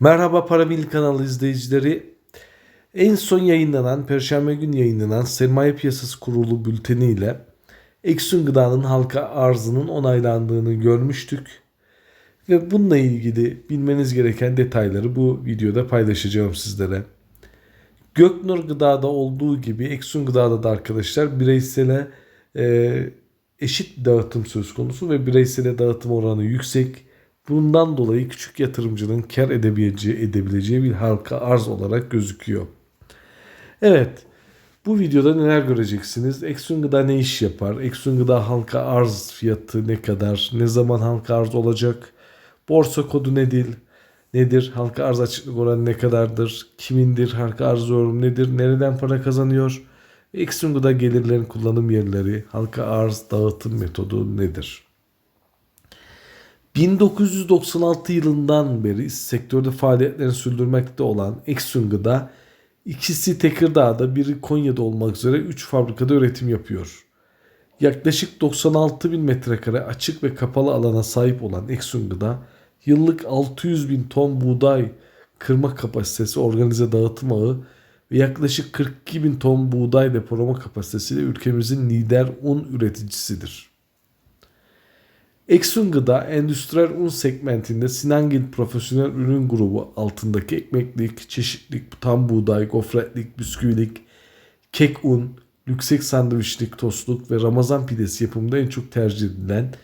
Merhaba Paramil kanalı izleyicileri. En son yayınlanan, Perşembe gün yayınlanan Sermaye Piyasası Kurulu bülteni ile Eksun Gıda'nın halka arzının onaylandığını görmüştük. Ve bununla ilgili bilmeniz gereken detayları bu videoda paylaşacağım sizlere. Göknur Gıda'da olduğu gibi Eksun Gıda'da da arkadaşlar bireysele e, eşit dağıtım söz konusu ve bireysele dağıtım oranı yüksek. Bundan dolayı küçük yatırımcının kar edebileceği, edebileceği bir halka arz olarak gözüküyor. Evet. Bu videoda neler göreceksiniz? Eksun Gıda ne iş yapar? Eksun Gıda halka arz fiyatı ne kadar? Ne zaman halka arz olacak? Borsa kodu nedir? Nedir? Halka arz açıklık oranı ne kadardır? Kimindir? Halka arz yorum nedir? Nereden para kazanıyor? Eksun Gıda gelirlerin kullanım yerleri, halka arz dağıtım metodu nedir? 1996 yılından beri sektörde faaliyetlerini sürdürmekte olan Eksun Gıda ikisi Tekirdağ'da biri Konya'da olmak üzere 3 fabrikada üretim yapıyor. Yaklaşık 96 bin metrekare açık ve kapalı alana sahip olan Eksun Gıda yıllık 600 bin ton buğday kırma kapasitesi organize dağıtım ağı ve yaklaşık 42 bin ton buğday depolama kapasitesiyle ülkemizin lider un üreticisidir. Eksun Gıda endüstriyel un segmentinde Sinangil Profesyonel Ürün Grubu altındaki ekmeklik, çeşitlik, tam buğday, gofretlik, bisküvilik, kek un, yüksek sandviçlik, tostluk ve Ramazan pidesi yapımında en çok tercih edilen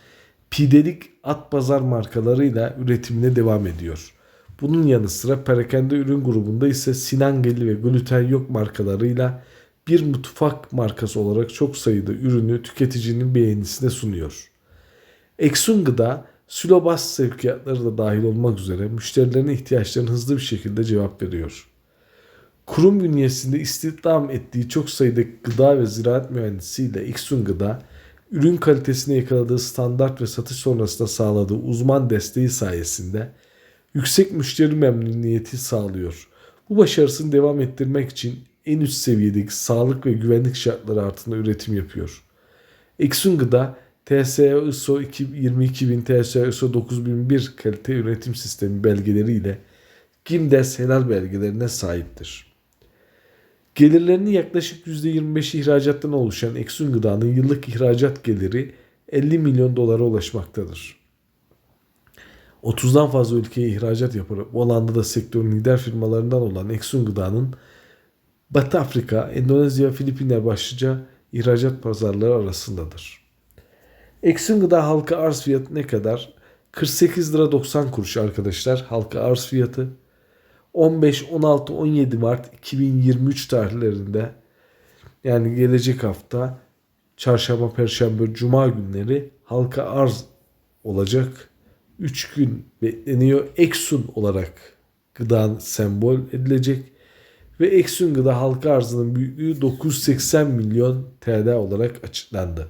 pidelik at pazar markalarıyla üretimine devam ediyor. Bunun yanı sıra perakende ürün grubunda ise Sinangil ve gluten yok markalarıyla bir mutfak markası olarak çok sayıda ürünü tüketicinin beğenisine sunuyor. Eksun Gıda, Sülobas sevkiyatları da dahil olmak üzere müşterilerin ihtiyaçlarına hızlı bir şekilde cevap veriyor. Kurum bünyesinde istihdam ettiği çok sayıda gıda ve ziraat mühendisiyle Eksun ürün kalitesine yakaladığı standart ve satış sonrasında sağladığı uzman desteği sayesinde yüksek müşteri memnuniyeti sağlıyor. Bu başarısını devam ettirmek için en üst seviyedeki sağlık ve güvenlik şartları altında üretim yapıyor. Eksun Gıda TSE ISO 22000, TSE ISO 9001 kalite üretim sistemi belgeleriyle Gimdes helal belgelerine sahiptir. Gelirlerinin yaklaşık %25 ihracattan oluşan Eksun Gıda'nın yıllık ihracat geliri 50 milyon dolara ulaşmaktadır. 30'dan fazla ülkeye ihracat yaparak bu alanda da sektörün lider firmalarından olan Eksun Gıda'nın Batı Afrika, Endonezya, Filipinler başlıca ihracat pazarları arasındadır. Eksun Gıda halka arz fiyatı ne kadar? 48 lira 90 kuruş arkadaşlar halka arz fiyatı. 15, 16, 17 Mart 2023 tarihlerinde yani gelecek hafta çarşamba, perşembe, cuma günleri halka arz olacak. 3 gün bekleniyor. Eksun olarak gıda sembol edilecek. Ve Eksun gıda halka arzının büyüklüğü 980 milyon TL olarak açıklandı.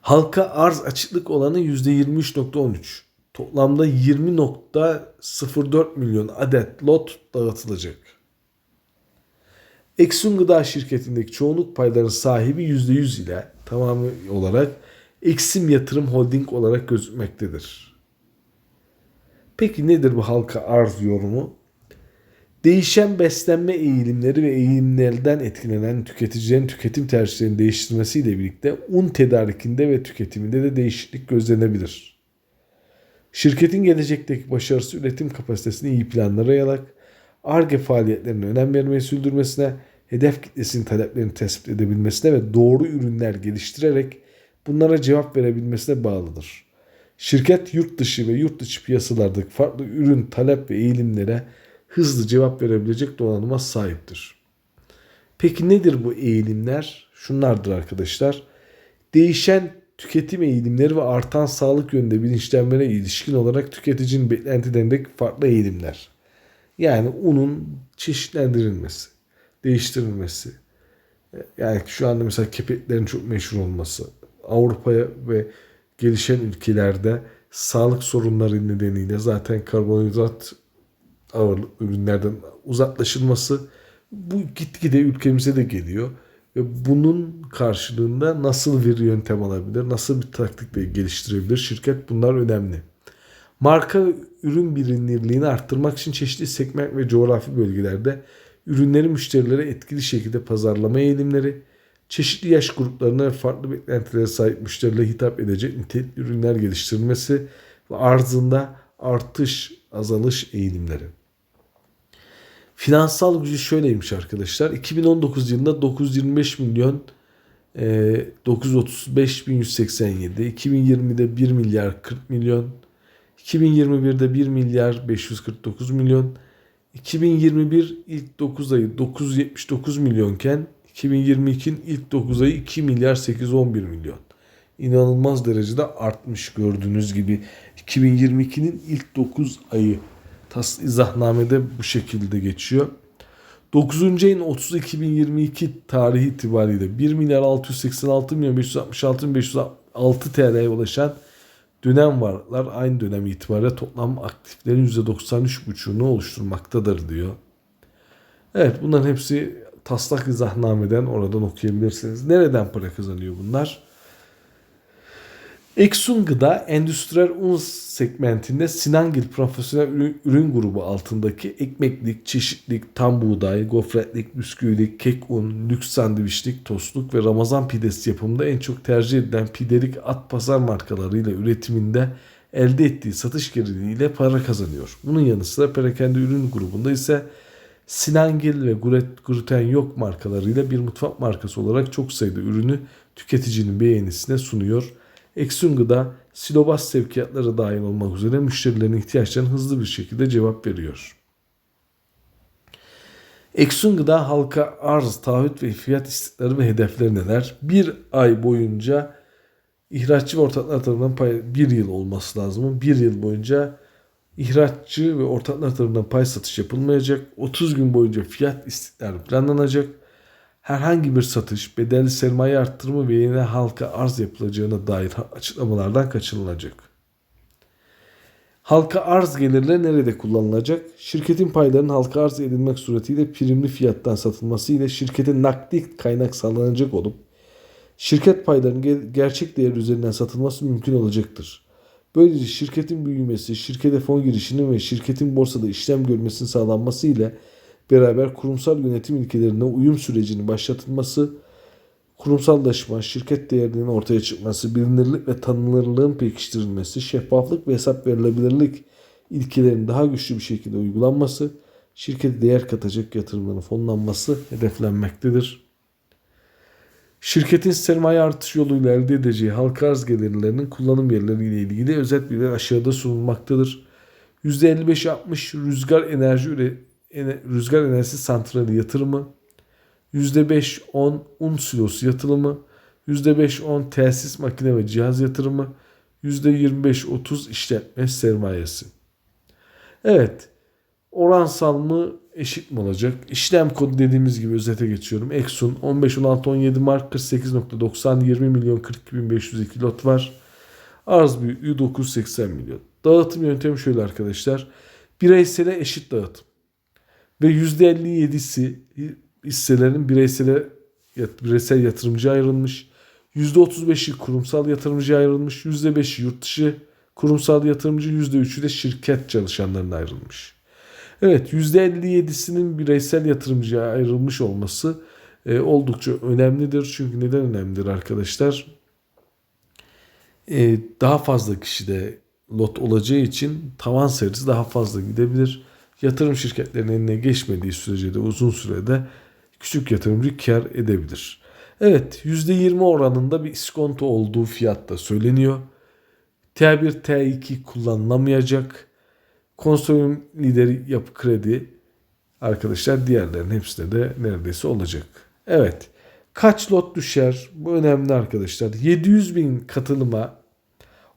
Halka arz açıklık olanı %23.13. Toplamda 20.04 milyon adet lot dağıtılacak. Eksun Gıda şirketindeki çoğunluk paylarının sahibi %100 ile tamamı olarak Eksim Yatırım Holding olarak gözükmektedir. Peki nedir bu halka arz yorumu? Değişen beslenme eğilimleri ve eğilimlerden etkilenen tüketicilerin tüketim tercihlerini değiştirmesiyle birlikte un tedarikinde ve tüketiminde de değişiklik gözlenebilir. Şirketin gelecekteki başarısı üretim kapasitesini iyi planlara yayarak ARGE faaliyetlerine önem vermeyi sürdürmesine, hedef kitlesinin taleplerini tespit edebilmesine ve doğru ürünler geliştirerek bunlara cevap verebilmesine bağlıdır. Şirket yurt dışı ve yurt dışı piyasalardaki farklı ürün talep ve eğilimlere hızlı cevap verebilecek donanıma sahiptir. Peki nedir bu eğilimler? Şunlardır arkadaşlar. Değişen tüketim eğilimleri ve artan sağlık yönünde bilinçlenmeye ilişkin olarak tüketicinin beklentilerindeki farklı eğilimler. Yani unun çeşitlendirilmesi, değiştirilmesi. Yani şu anda mesela kepeklerin çok meşhur olması. Avrupa'ya ve gelişen ülkelerde sağlık sorunları nedeniyle zaten karbonhidrat ağırlıklı ürünlerden uzaklaşılması bu gitgide ülkemize de geliyor. Ve bunun karşılığında nasıl bir yöntem alabilir, nasıl bir taktikle geliştirebilir şirket bunlar önemli. Marka ürün bilinirliğini arttırmak için çeşitli segment ve coğrafi bölgelerde ürünleri müşterilere etkili şekilde pazarlama eğilimleri, çeşitli yaş gruplarına ve farklı beklentilere sahip müşterilere hitap edecek nitelikli ürünler geliştirilmesi ve arzında artış, azalış eğilimleri. Finansal gücü şöyleymiş arkadaşlar. 2019 yılında 925 milyon e, 935 bin 187, 2020'de 1 milyar 40 milyon, 2021'de 1 milyar 549 milyon, 2021 ilk 9 ayı 979 milyonken 2022'nin ilk 9 ayı 2 milyar 811 milyon. İnanılmaz derecede artmış gördüğünüz gibi 2022'nin ilk 9 ayı tas izahnamede bu şekilde geçiyor. 9. ayın 30 2022 tarihi itibariyle 1 milyar 686 milyon 566 milyon 506 TL'ye ulaşan dönem varlar aynı dönem itibariyle toplam aktiflerin %93,5'unu oluşturmaktadır diyor. Evet bunların hepsi taslak izahnameden oradan okuyabilirsiniz. Nereden para kazanıyor bunlar? Exxon Gıda endüstriyel un segmentinde Sinangil Profesyonel Ürün, Ürün Grubu altındaki ekmeklik, çeşitlik, tam buğday, gofretlik, bisküvilik, kek un, lüks sandviçlik, tostluk ve Ramazan pidesi yapımında en çok tercih edilen pidelik at pazar markalarıyla üretiminde elde ettiği satış geliriyle para kazanıyor. Bunun yanı sıra perakende ürün grubunda ise Sinangil ve Gluten Yok markalarıyla bir mutfak markası olarak çok sayıda ürünü tüketicinin beğenisine sunuyor. Gıda, silobas sevkiyatları dahil olmak üzere müşterilerin ihtiyaçlarına hızlı bir şekilde cevap veriyor. Gıda halka arz, taahhüt ve fiyat istekleri ve hedefleri neler? Bir ay boyunca ihraççı ve ortaklar tarafından pay, bir yıl olması lazım. Bir yıl boyunca ihraççı ve ortaklar tarafından pay satış yapılmayacak. 30 gün boyunca fiyat istekleri planlanacak herhangi bir satış, bedelli sermaye arttırımı ve yeni halka arz yapılacağına dair açıklamalardan kaçınılacak. Halka arz gelirleri nerede kullanılacak? Şirketin paylarının halka arz edilmek suretiyle primli fiyattan satılması ile şirketin nakdi kaynak sağlanacak olup şirket paylarının gerçek değer üzerinden satılması mümkün olacaktır. Böylece şirketin büyümesi, şirkete fon girişinin ve şirketin borsada işlem görmesinin sağlanması ile beraber kurumsal yönetim ilkelerine uyum sürecinin başlatılması, kurumsallaşma, şirket değerinin ortaya çıkması, bilinirlik ve tanınırlığın pekiştirilmesi, şeffaflık ve hesap verilebilirlik ilkelerinin daha güçlü bir şekilde uygulanması, şirkete değer katacak yatırımların fonlanması hedeflenmektedir. Şirketin sermaye artış yoluyla elde edeceği halka arz gelirlerinin kullanım yerleri ile ilgili özet bilgiler aşağıda sunulmaktadır. %55-60 rüzgar enerji rüzgar enerjisi santrali yatırımı, %5-10 un silosu yatırımı, %5-10 tesis makine ve cihaz yatırımı, %25-30 işletme sermayesi. Evet, oransal mı eşit mi olacak? İşlem kodu dediğimiz gibi özete geçiyorum. Exxon 15 16 17 Mark 48.90 20 milyon 42 502 lot var. Arz büyüklüğü 980 milyon. Dağıtım yöntemi şöyle arkadaşlar. Bireysele eşit dağıtım ve %57'si hisselerin bireysel, bireysel yatırımcı ayrılmış. %35'i kurumsal yatırımcı ayrılmış. %5'i yurt dışı kurumsal yatırımcı, %3'ü de şirket çalışanlarına ayrılmış. Evet %57'sinin bireysel yatırımcıya ayrılmış olması e, oldukça önemlidir. Çünkü neden önemlidir arkadaşlar? E, daha fazla kişide lot olacağı için tavan serisi daha fazla gidebilir yatırım şirketlerinin eline geçmediği sürece de uzun sürede küçük yatırımcı kar edebilir. Evet %20 oranında bir iskonto olduğu fiyatta söyleniyor. T1, T2 kullanılamayacak. Konsolyum lideri yapı kredi arkadaşlar diğerlerin hepsinde de neredeyse olacak. Evet kaç lot düşer bu önemli arkadaşlar. 700 bin katılıma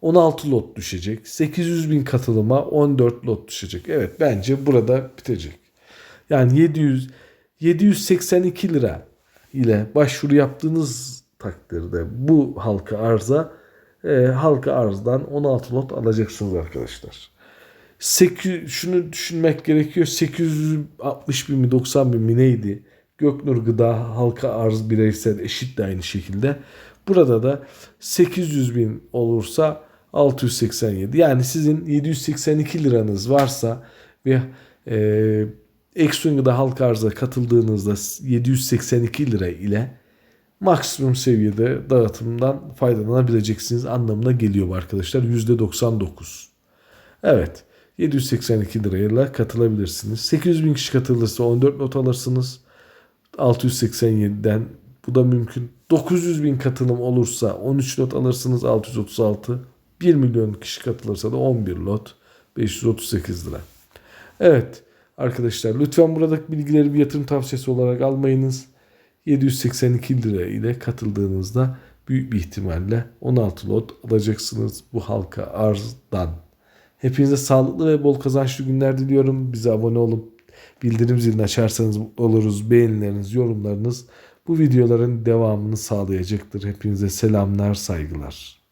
16 lot düşecek. 800 bin katılıma 14 lot düşecek. Evet bence burada bitecek. Yani 700 782 lira ile başvuru yaptığınız takdirde bu halka arza e, halka arzdan 16 lot alacaksınız arkadaşlar. 8, şunu düşünmek gerekiyor. 860 bin mi 90 bin mi neydi? Göknur Gıda halka arz bireysel eşit de aynı şekilde. Burada da 800 bin olursa 687. Yani sizin 782 liranız varsa ve e, Exxon'da halka arza katıldığınızda 782 lira ile maksimum seviyede dağıtımdan faydalanabileceksiniz anlamına geliyor bu arkadaşlar. %99. Evet. 782 lirayla katılabilirsiniz. 800 bin kişi katılırsa 14 not alırsınız. 687'den bu da mümkün. 900 bin katılım olursa 13 lot alırsınız 636. 1 milyon kişi katılırsa da 11 lot 538 lira. Evet arkadaşlar lütfen buradaki bilgileri bir yatırım tavsiyesi olarak almayınız. 782 lira ile katıldığınızda büyük bir ihtimalle 16 lot alacaksınız bu halka arzdan. Hepinize sağlıklı ve bol kazançlı günler diliyorum. Bize abone olup bildirim zilini açarsanız oluruz. Beğenileriniz, yorumlarınız bu videoların devamını sağlayacaktır. Hepinize selamlar, saygılar.